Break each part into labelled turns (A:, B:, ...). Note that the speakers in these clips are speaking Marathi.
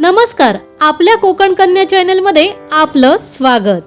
A: नमस्कार आपल्या कोकण कन्या चॅनलमध्ये आपलं स्वागत.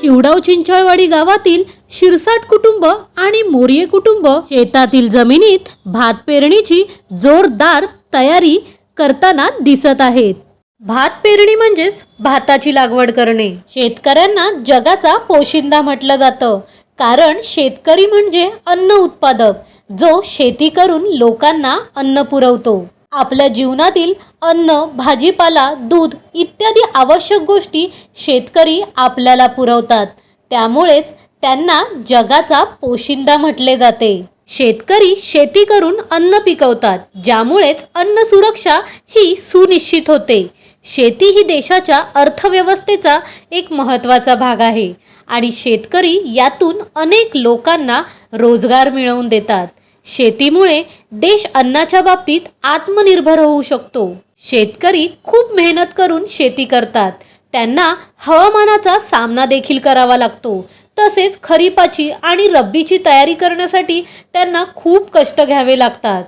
A: शिवडाव चिंचळवाडी गावातील शिरसाट कुटुंब आणि मोरिये कुटुंब शेतातील जमिनीत भात पेरणीची जोरदार तयारी करताना दिसत आहेत. भात पेरणी म्हणजेच भाताची लागवड करणे. शेतकऱ्यांना जगाचा पोशिंदा म्हटलं जातं. कारण शेतकरी म्हणजे अन्न उत्पादक जो शेती करून लोकांना अन्न पुरवतो. आपल्या जीवनातील अन्न भाजीपाला दूध इत्यादी आवश्यक गोष्टी शेतकरी आपल्याला पुरवतात. त्यामुळेच त्यांना जगाचा पोशिंदा म्हटले जाते. शेतकरी शेती करून अन्न पिकवतात ज्यामुळेच अन्न सुरक्षा ही सुनिश्चित होते. शेती ही देशाच्या अर्थव्यवस्थेचा एक महत्त्वाचा भाग आहे आणि शेतकरी यातून अनेक लोकांना रोजगार मिळवून देतात. शेतीमुळे देश अन्नाच्या बाबतीत आत्मनिर्भर होऊ शकतो. शेतकरी खूप मेहनत करून शेती करतात. त्यांना हवामानाचा सामना देखील करावा लागतो. तसेच खरीपाची आणि रब्बीची तयारी करण्यासाठी त्यांना खूप कष्ट घ्यावे लागतात.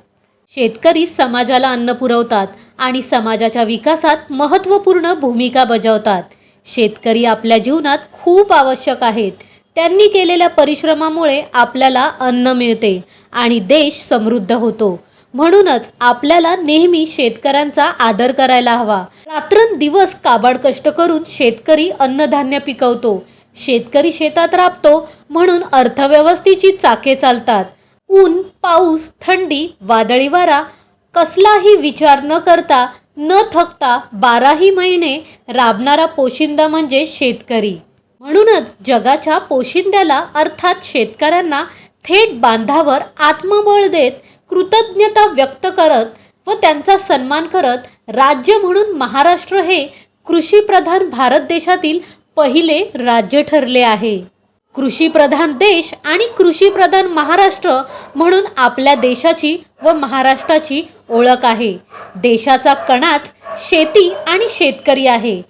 A: शेतकरी समाजाला अन्न पुरवतात आणि समाजाच्या विकासात महत्त्वपूर्ण भूमिका बजावतात. शेतकरी आपल्या जीवनात खूप आवश्यक आहेत. त्यांनी केलेल्या परिश्रमामुळे आपल्याला अन्न मिळते आणि देश समृद्ध होतो. म्हणूनच आपल्याला नेहमी शेतकऱ्यांचा आदर करायला हवा. रात्रंदिवस काबाड कष्ट करून शेतकरी अन्नधान्य पिकवतो. शेतकरी शेतात राबतो म्हणून अर्थव्यवस्थेची चाके चालतात. ऊन पाऊस थंडी वादळी वारा कसलाही विचार न करता न थकता बाराही महिने राबणारा पोशिंदा म्हणजे शेतकरी. म्हणूनच जगाच्या पोशिंद्याला अर्थात शेतकऱ्यांना थेट बांधावर आत्मबळ देत कृतज्ञता व्यक्त करत व त्यांचा सन्मान करत राज्य म्हणून महाराष्ट्र हे कृषीप्रधान भारत देशातील पहिले राज्य ठरले आहे. कृषीप्रधान देश आणि कृषीप्रधान महाराष्ट्र म्हणून आपल्या देशाची व महाराष्ट्राची ओळख आहे. देशाचा कणाच शेती आणि शेतकरी आहे.